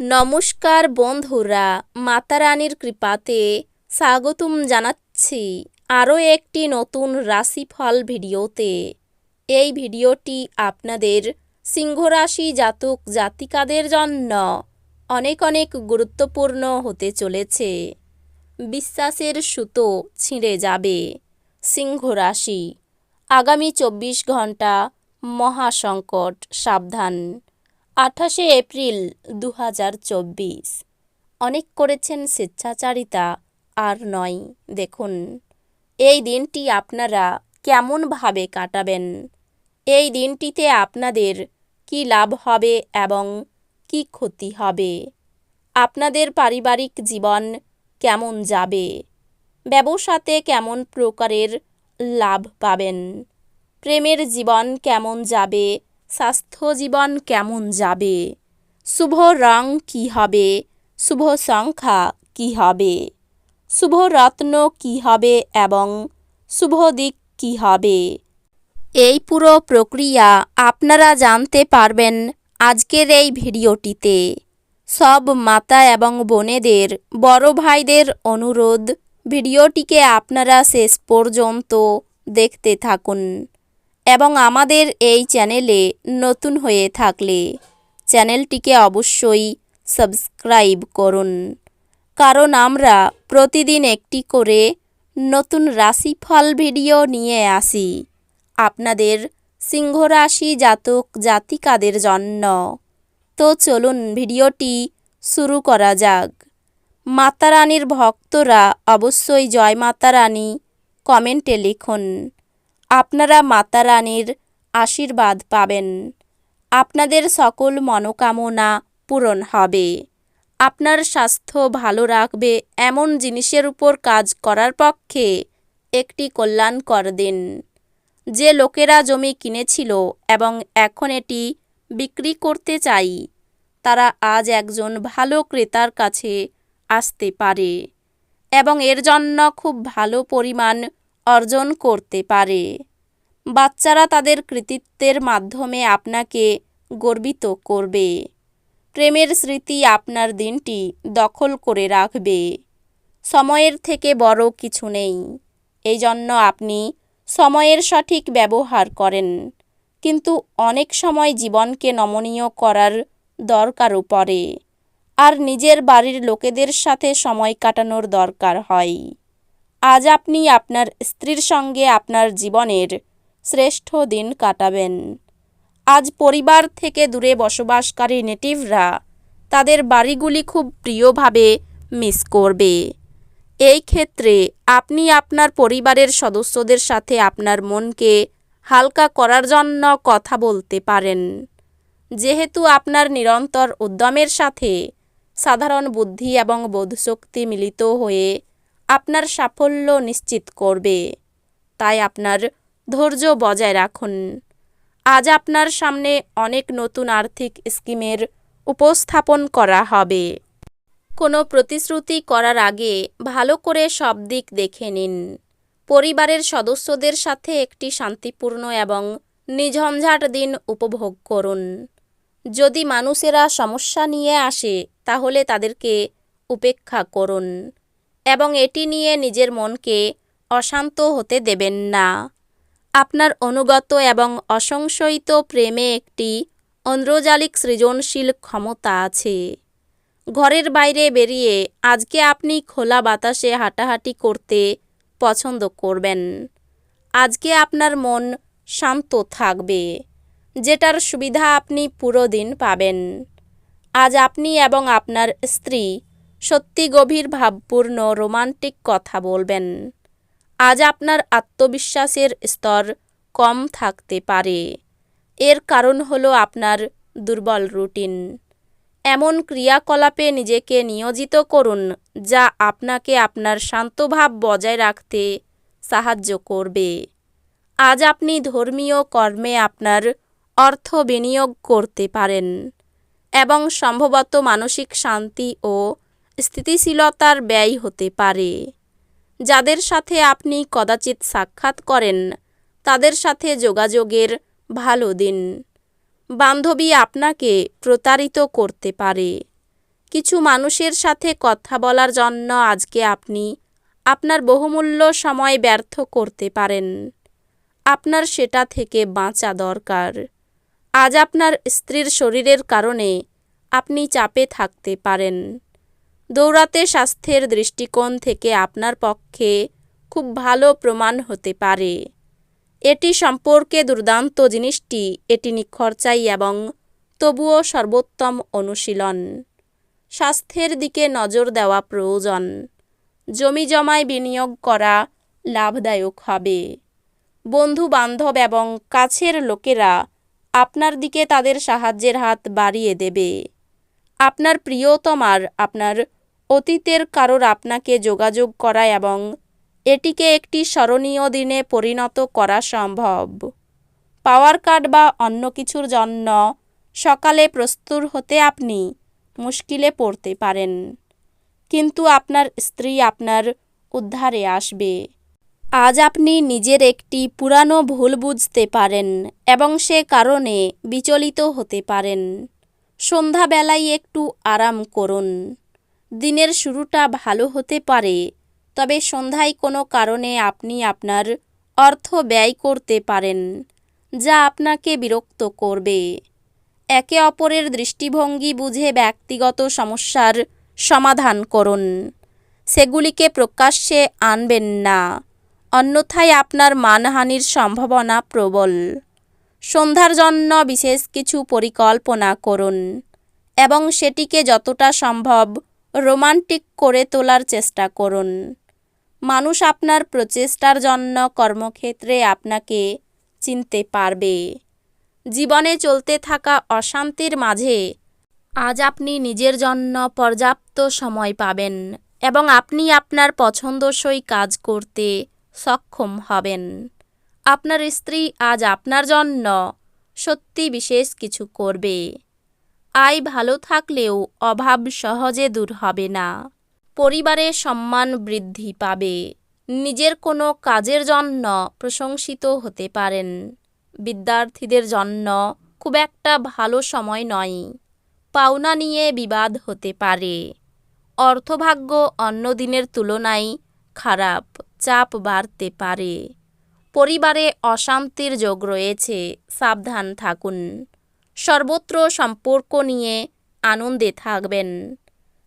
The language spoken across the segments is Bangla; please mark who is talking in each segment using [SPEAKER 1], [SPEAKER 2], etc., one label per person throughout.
[SPEAKER 1] নমস্কার বন্ধুরা, মাতারানীর কৃপাতে স্বাগতম জানাচ্ছি আরও একটি নতুন রাশিফল ভিডিওতে। এই ভিডিওটি আপনাদের সিংহরাশি জাতক জাতিকাদের জন্য অনেক অনেক গুরুত্বপূর্ণ হতে চলেছে। বিশ্বাসের সুতো ছিঁড়ে যাবে সিংহরাশি। আগামী চব্বিশ ঘণ্টা মহাসংকট সাবধান। আঠাশে এপ্রিল দু হাজার চব্বিশ। অনেক করেছেন স্বেচ্ছাচারিতা, আর নয়, দেখুন, এই দিনটি আপনারা কেমনভাবে কাটাবেন? এই দিনটিতে আপনাদের কি লাভ হবে এবং কি ক্ষতি হবে? আপনাদের পারিবারিক জীবন কেমন যাবে? ব্যবসাতে কেমন প্রকারের লাভ পাবেন? প্রেমের জীবন কেমন যাবে? স্বাস্থ্য জীবন কেমন যাবে? শুভ রং কী হবে? শুভ সংখ্যা কী হবে? শুভ রত্ন কী হবে এবং শুভ দিক কী হবে? এই পুরো প্রক্রিয়া আপনারা জানতে পারবেন আজকের এই ভিডিওটিতে। সব মাতা এবং বোনেদের, বড় ভাইদের অনুরোধ, ভিডিওটিকে আপনারা শেষ পর্যন্ত দেখতে থাকুন। এবং আমাদের এই চ্যানেলে নতুন হয়ে থাকলে চ্যানেলটিকে অবশ্যই সাবস্ক্রাইব করুন। কারণ আমরা প্রতিদিন একটি করে নতুন রাশিফল ভিডিও নিয়ে আসি। আপনাদের সিংহরাশি জাতক জাতিকাদের জন্য। তো চলুন ভিডিওটি শুরু করা যাক। মাতারানীর ভক্তরা অবশ্যই জয় মাতারানী কমেন্টে লিখুন। আপনারা মাতারানীর আশীর্বাদ পাবেন। আপনাদের সকল মনোকামনা পূরণ হবে। আপনার স্বাস্থ্য ভালো রাখবে এমন জিনিসের উপর কাজ করার পক্ষে একটি কল্যাণকর দিন। যে লোকেরা জমি কিনেছিল এবং এখন এটি বিক্রি করতে চাই, তারা আজ একজন ভালো ক্রেতার কাছে আসতে পারে এবং এর জন্য খুব ভালো পরিমাণ অর্জন করতে পারে। বাচ্চারা তাদের কৃতিত্বের মাধ্যমে আপনাকে গর্বিত করবে। প্রেমের স্মৃতি আপনার দিনটি দখল করে রাখবে। সময়ের থেকে বড় কিছু নেই। এই জন্য আপনি সময়ের সঠিক ব্যবহার করেন। কিন্তু অনেক সময় জীবনকে নমনীয় করার দরকারও পড়ে। আর নিজের বাড়ির লোকেদের সাথে সময় কাটানোর দরকার হয়। আজ আপনি আপনার স্ত্রীর সঙ্গে আপনার জীবনের শ্রেষ্ঠ দিন কাটাবেন। আজ পরিবার থেকে দূরে বসবাসকারী নেটিভরা তাদের বাড়িগুলি খুব প্রিয়ভাবে মিস করবে। এই ক্ষেত্রে আপনি আপনার পরিবারের সদস্যদের সাথে আপনার মনকে হালকা করার জন্য কথা বলতে পারেন। যেহেতু আপনার নিরন্তর উদ্যমের সাথে সাধারণ বুদ্ধি এবং বোধশক্তি মিলিত হয়ে আপনার সাফল্য নিশ্চিত করবে। তাই আপনার ধৈর্য বজায় রাখুন। আজ আপনার সামনে অনেক নতুন আর্থিক স্কিমের উপস্থাপন করা হবে। কোনো প্রতিশ্রুতি করার আগে ভালো করে সব দিক দেখে নিন। পরিবারের সদস্যদের সাথে একটি শান্তিপূর্ণ এবং নিঝঞ্ঝাট দিন উপভোগ করুন। যদি মানুষেরা সমস্যা নিয়ে আসে, তাহলে তাদেরকে উপেক্ষা করুন। এবং এটি নিয়ে নিজের মনকে অশান্ত হতে দেবেন না। আপনার অনুগত এবং অসংশয়িত প্রেমে একটি অন্দ্রজালিক সৃজনশীল ক্ষমতা আছে। ঘরের বাইরে বেরিয়ে আজকে আপনি খোলা বাতাসে হাঁটাহাঁটি করতে পছন্দ করবেন। আজকে আপনার মন শান্ত থাকবে, যেটার সুবিধা আপনি পুরো দিন পাবেন। আজ আপনি এবং আপনার স্ত্রী সত্যি গভীর ভাবপূর্ণ রোমান্টিক কথা বলবেন। আজ আপনার আত্মবিশ্বাসের স্তর কম থাকতে পারে। এর কারণ হলো আপনার দুর্বল রুটিন। এমন ক্রিয়াকলাপে নিজেকে নিয়োজিত করুন, যা আপনাকে আপনার শান্তভাব বজায় রাখতে সাহায্য করবে। আজ আপনি ধর্মীয় কর্মে আপনার অর্থ বিনিয়োগ করতে পারেন এবং সম্ভবত মানসিক শান্তি ও স্থিতিশীলতার ব্যয় হতে পারে। যাদের সাথে আপনি কদাচিৎ সাক্ষাৎ করেন, তাদের সাথে যোগাযোগের ভালো দিন। বান্ধবী আপনাকে প্রতারিত করতে পারে। কিছু মানুষের সাথে কথা বলার জন্য আজকে আপনি আপনার বহুমূল্য সময় ব্যর্থ করতে পারেন। আপনার সেটা থেকে বাঁচা দরকার। আজ আপনার স্ত্রীর শরীরের কারণে আপনি চাপে থাকতে পারেন। দৌড়াতে স্বাস্থ্যের দৃষ্টিকোণ থেকে আপনার পক্ষে খুব ভালো প্রমাণ হতে পারে। এটি সম্পর্কে দুর্দান্ত জিনিসটি, এটি নিখরচাই এবং তবুও সর্বোত্তম অনুশীলন। স্বাস্থ্যের দিকে নজর দেওয়া প্রয়োজন। জমি জমায় বিনিয়োগ করা লাভদায়ক হবে। বন্ধু বান্ধব এবং কাছের লোকেরা আপনার দিকে তাদের সাহায্যের হাত বাড়িয়ে দেবে। আপনার প্রিয়তমার আপনার অতীতের কারোর আপনাকে যোগাযোগ করা এবং এটিকে একটি স্মরণীয় দিনে পরিণত করা সম্ভব। পাওয়ার কার্ড বা অন্য কিছুর জন্য সকালে প্রস্তুত হতে আপনি মুশকিলে পড়তে পারেন। কিন্তু আপনার স্ত্রী আপনার উদ্ধারে আসবে। আজ আপনি নিজের একটি পুরানো ভুল বুঝতে পারেন এবং সে কারণে বিচলিত হতে পারেন। সন্ধ্যাবেলায় একটু আরাম করুন। দিনের শুরুটা ভালো হতে পারে, তবে সন্ধ্যায় কোনো কারণে আপনি আপনার অর্থ ব্যয় করতে পারেন, যা আপনাকে বিরক্ত করবে। একে অপরের দৃষ্টিভঙ্গি বুঝে ব্যক্তিগত সমস্যার সমাধান করুন। সেগুলিকে প্রকাশ্যে আনবেন না, অন্যথায় আপনার মানহানির সম্ভাবনা প্রবল। সন্ধ্যার জন্য বিশেষ কিছু পরিকল্পনা করুন, এবং সেটিকে যতটা সম্ভব রোমান্টিক করে তোলার চেষ্টা করুন। মানুষ আপনার প্রচেষ্টার জন্য কর্মক্ষেত্রে আপনাকে চিনতে পারবে। জীবনে চলতে থাকা অশান্তির মাঝে আজ আপনি নিজের জন্য পর্যাপ্ত সময় পাবেন এবং আপনি আপনার পছন্দসই কাজ করতে সক্ষম হবেন। আপনার স্ত্রী আজ আপনার জন্য সত্যি বিশেষ কিছু করবে। আয় ভালো থাকলেও অভাব সহজে দূর হবে না। পরিবারে সম্মান বৃদ্ধি পাবে। নিজের কোনো কাজের জন্য প্রশংসিত হতে পারেন। বিদ্যার্থীদের জন্য খুব একটা ভালো সময় নয়। পাওনা নিয়ে বিবাদ হতে পারে। অর্থভাগ্য অন্য দিনের তুলনায় খারাপ, চাপ বাড়তে পারে। পরিবারে অশান্তির যোগ রয়েছে, সাবধান থাকুন। সর্বত্র সম্পর্ক নিয়ে আনন্দে থাকবেন।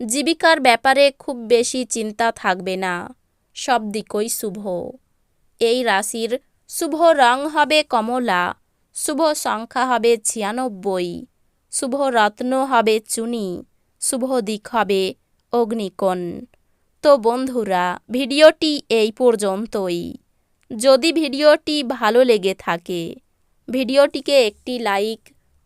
[SPEAKER 1] জীবিকার ব্যাপারে খুব বেশি চিন্তা থাকবে না। সব দিকই শুভ। এই রাশির শুভ রং হবে কমলা, শুভ সংখ্যা হবে ছিয়ানব্বই, শুভ রত্ন হবে চুনি, শুভ দিক হবে অগ্নিকোণ। তো বন্ধুরা, ভিডিওটি এই পর্যন্তই। যদি ভিডিওটি ভালো লেগে থাকে, ভিডিওটিকে একটি লাইক